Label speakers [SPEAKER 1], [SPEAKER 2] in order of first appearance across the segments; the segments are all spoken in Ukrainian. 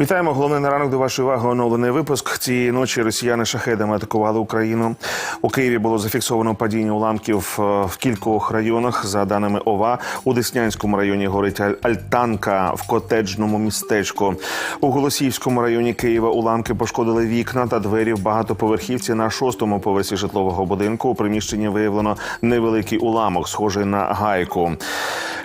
[SPEAKER 1] Вітаємо. Головний на ранок до вашої уваги. Оновлений випуск. Цієї ночі росіяни шахедами атакували Україну. У Києві було зафіксовано падіння уламків е, в кількох районах. За даними ОВА, у Деснянському районі горить Аль- Альтанка в котеджному містечку. У Голосіївському районі Києва уламки пошкодили вікна та двері в багатоповерхівці на шостому поверсі житлового будинку. У приміщенні виявлено невеликий уламок, схожий на гайку.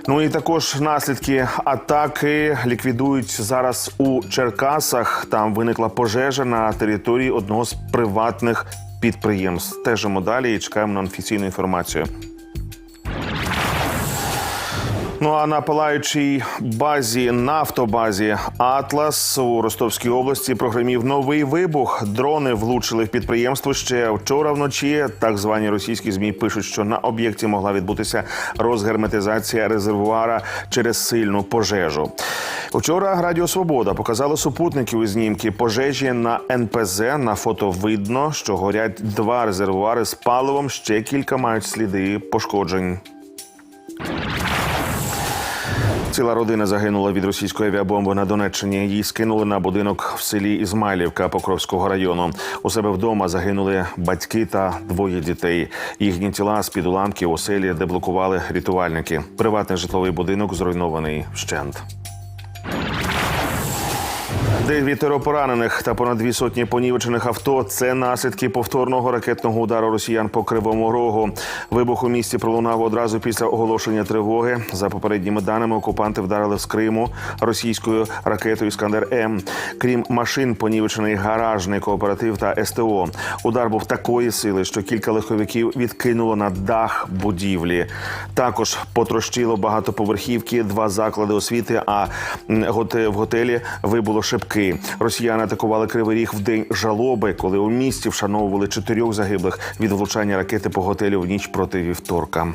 [SPEAKER 1] Ну і також наслідки атаки ліквідують зараз у Черкасах. Там виникла пожежа на території одного з приватних підприємств. Стежимо далі і чекаємо на офіційну інформацію. Ну а на палаючій базі нафтобазі Атлас у Ростовській області прогремів новий вибух. Дрони влучили в підприємство ще вчора вночі. Так звані російські змі пишуть, що на об'єкті могла відбутися розгерметизація резервуара через сильну пожежу. Вчора Радіо Свобода показало супутників і знімки пожежі на НПЗ. На фото видно, що горять два резервуари з паливом. Ще кілька мають сліди пошкоджень. Ціла родина загинула від російської авіабомби на Донеччині. Її скинули на будинок в селі Ізмайлівка Покровського району. У себе вдома загинули батьки та двоє дітей. Їхні тіла з під уламків у селі деблокували рятувальники. Приватний житловий будинок зруйнований вщент. Дев'ятеро поранених та понад дві сотні понівечених авто це наслідки повторного ракетного удару росіян по кривому рогу. Вибух у місті пролунав одразу після оголошення тривоги. За попередніми даними, окупанти вдарили з Криму російською ракетою Іскандер М. Крім машин, понівечений гаражний кооператив та СТО. Удар був такої сили, що кілька легковиків відкинуло на дах будівлі. Також потрощило багатоповерхівки, два заклади освіти. А в готелі вибуло шибки. Росіяни атакували Кривий Ріг в день жалоби, коли у місті вшановували чотирьох загиблих від влучання ракети по готелю в ніч проти вівторка.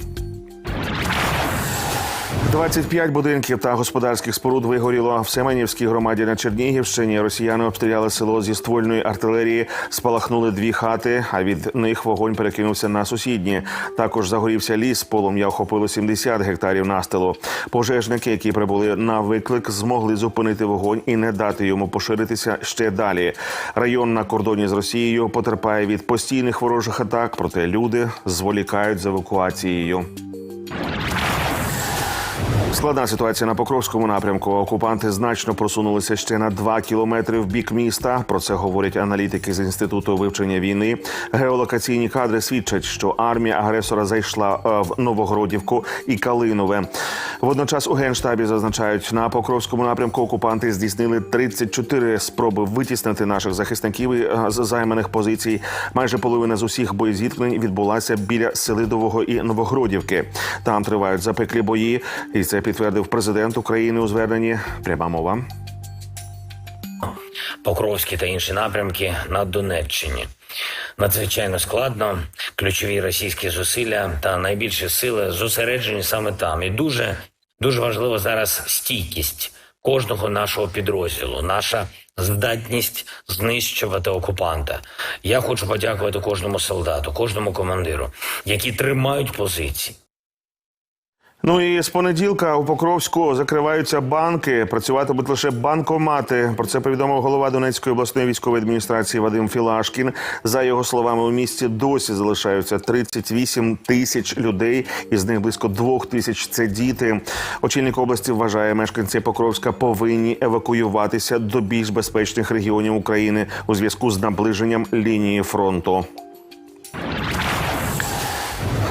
[SPEAKER 1] 25 будинків та господарських споруд вигоріло в Семенівській громаді на Чернігівщині. Росіяни обстріляли село зі ствольної артилерії, спалахнули дві хати, а від них вогонь перекинувся на сусідні. Також загорівся ліс, полум'я охопило 70 гектарів настилу. Пожежники, які прибули на виклик, змогли зупинити вогонь і не дати йому поширитися ще далі. Район на кордоні з Росією потерпає від постійних ворожих атак, проте люди зволікають з евакуацією. Складна ситуація на Покровському напрямку. Окупанти значно просунулися ще на 2 кілометри в бік міста. Про це говорять аналітики з інституту вивчення війни. Геолокаційні кадри свідчать, що армія агресора зайшла е, в Новогродівку і Калинове. Водночас у генштабі зазначають, на Покровському напрямку окупанти здійснили 34 спроби витіснити наших захисників е, з займаних позицій. Майже половина з усіх боєзіткнень відбулася біля Селидового і Новогродівки. Там тривають запеклі бої, і це підтвердив президент України у зверненні. Пряма мова.
[SPEAKER 2] Покровський та інші напрямки на Донеччині. Надзвичайно складно. Ключові російські зусилля та найбільші сили зосереджені саме там. І дуже дуже важлива зараз стійкість кожного нашого підрозділу, наша здатність знищувати окупанта. Я хочу подякувати кожному солдату, кожному командиру, які тримають позиції.
[SPEAKER 1] Ну і з понеділка у Покровську закриваються банки. Працюватимуть лише банкомати. Про це повідомив голова Донецької обласної військової адміністрації Вадим Філашкін. За його словами, у місті досі залишаються 38 тисяч людей, із них близько двох тисяч це діти. Очільник області вважає, мешканці Покровська повинні евакуюватися до більш безпечних регіонів України у зв'язку з наближенням лінії фронту.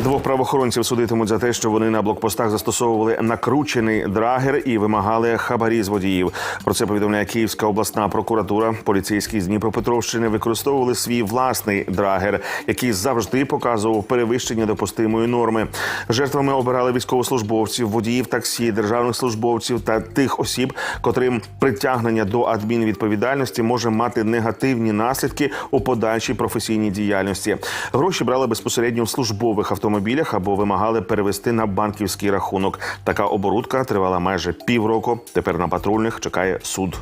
[SPEAKER 1] Двох правоохоронців судитимуть за те, що вони на блокпостах застосовували накручений драгер і вимагали хабарі з водіїв. Про це повідомляє Київська обласна прокуратура. Поліцейські з Дніпропетровщини використовували свій власний драгер, який завжди показував перевищення допустимої норми. Жертвами обирали військовослужбовців, водіїв таксі, державних службовців та тих осіб, котрим притягнення до адмінвідповідальності може мати негативні наслідки у подальшій професійній діяльності. Гроші брали безпосередньо в службових автомобілях або вимагали перевести на банківський рахунок. Така оборудка тривала майже півроку. Тепер на патрульних чекає суд.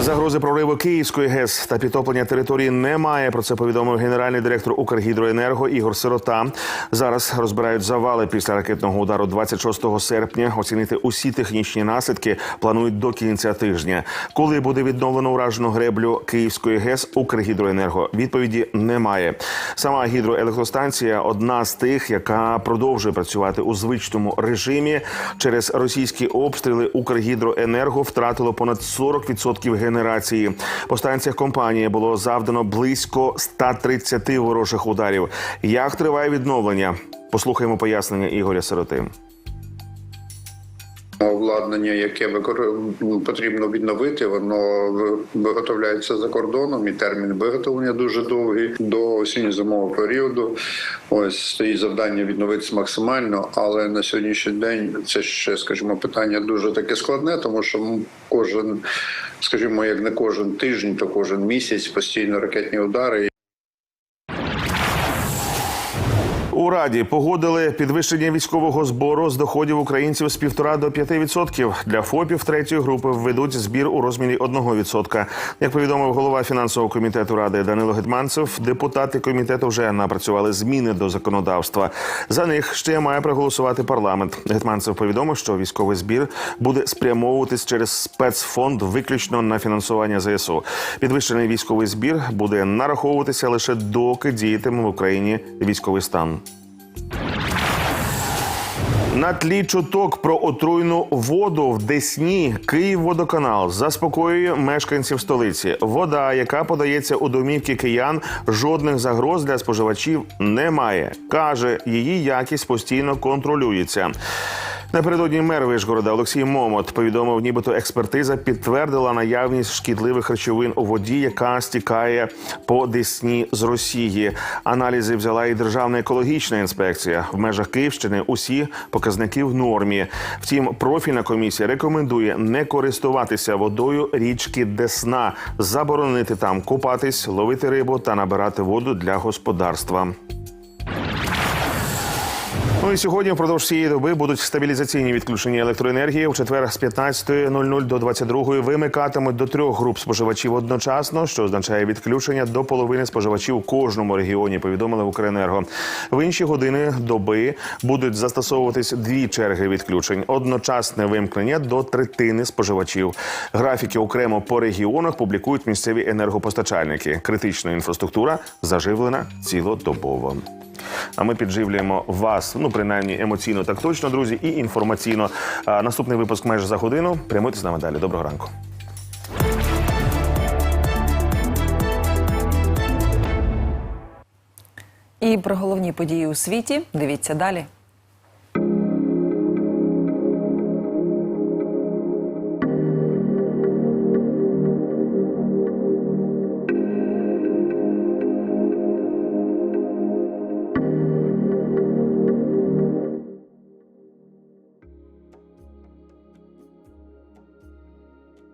[SPEAKER 1] Загрози прориву Київської ГЕС та підтоплення території немає. Про це повідомив генеральний директор Укргідроенерго Ігор Сирота. Зараз розбирають завали після ракетного удару 26 серпня. Оцінити усі технічні наслідки планують до кінця тижня. Коли буде відновлено уражену греблю Київської ГЕС, Укргідроенерго відповіді немає. Сама гідроелектростанція одна з тих, яка продовжує працювати у звичному режимі. Через російські обстріли Укргідроенерго втратило понад 40% генерації. По станціях компанії було завдано близько 130 ворожих ударів. Як триває відновлення? Послухаємо пояснення Ігоря Сироти.
[SPEAKER 3] Обладнання, яке потрібно відновити, воно виготовляється за кордоном, і термін виготовлення дуже довгий до осінньо-зимового періоду. Ось стоїть завдання відновитися максимально, але на сьогоднішній день це ще, скажімо, питання дуже таке складне, тому що кожен, скажімо, як не кожен тиждень, то кожен місяць постійно ракетні удари.
[SPEAKER 1] У раді погодили підвищення військового збору з доходів українців з 1,5 до 5%. Для ФОПів третьої групи введуть збір у розмірі 1%. Як повідомив голова фінансового комітету ради Данило Гетманцев, депутати комітету вже напрацювали зміни до законодавства. За них ще має проголосувати парламент. Гетманцев повідомив, що військовий збір буде спрямовуватись через спецфонд виключно на фінансування ЗСУ. Підвищений військовий збір буде нараховуватися лише доки діятиме в Україні військовий стан. На тлі чуток про отруйну воду в Десні Київводоканал заспокоює мешканців столиці. Вода, яка подається у домівки киян, жодних загроз для споживачів немає. каже, її якість постійно контролюється. Напередодні мер Вишгорода Олексій Момот повідомив, нібито експертиза підтвердила наявність шкідливих речовин у воді, яка стікає по Десні з Росії. Аналізи взяла і Державна екологічна інспекція. В межах Київщини усі показники в нормі. Втім, профільна комісія рекомендує не користуватися водою річки Десна, заборонити там купатись, ловити рибу та набирати воду для господарства. Ну і сьогодні впродовж цієї доби будуть стабілізаційні відключення електроенергії. У четвер з 15.00 до 22.00 вимикатимуть до трьох груп споживачів одночасно, що означає відключення до половини споживачів у кожному регіоні. Повідомили в Укренерго. В інші години доби будуть застосовуватись дві черги відключень. Одночасне вимкнення до третини споживачів. Графіки окремо по регіонах публікують місцеві енергопостачальники. Критична інфраструктура заживлена цілодобово. А ми підживлюємо вас, ну принаймні емоційно, так точно, друзі, і інформаційно. А, наступний випуск майже за годину. Прямуйте з нами далі. Доброго ранку.
[SPEAKER 4] І про головні події у світі дивіться далі.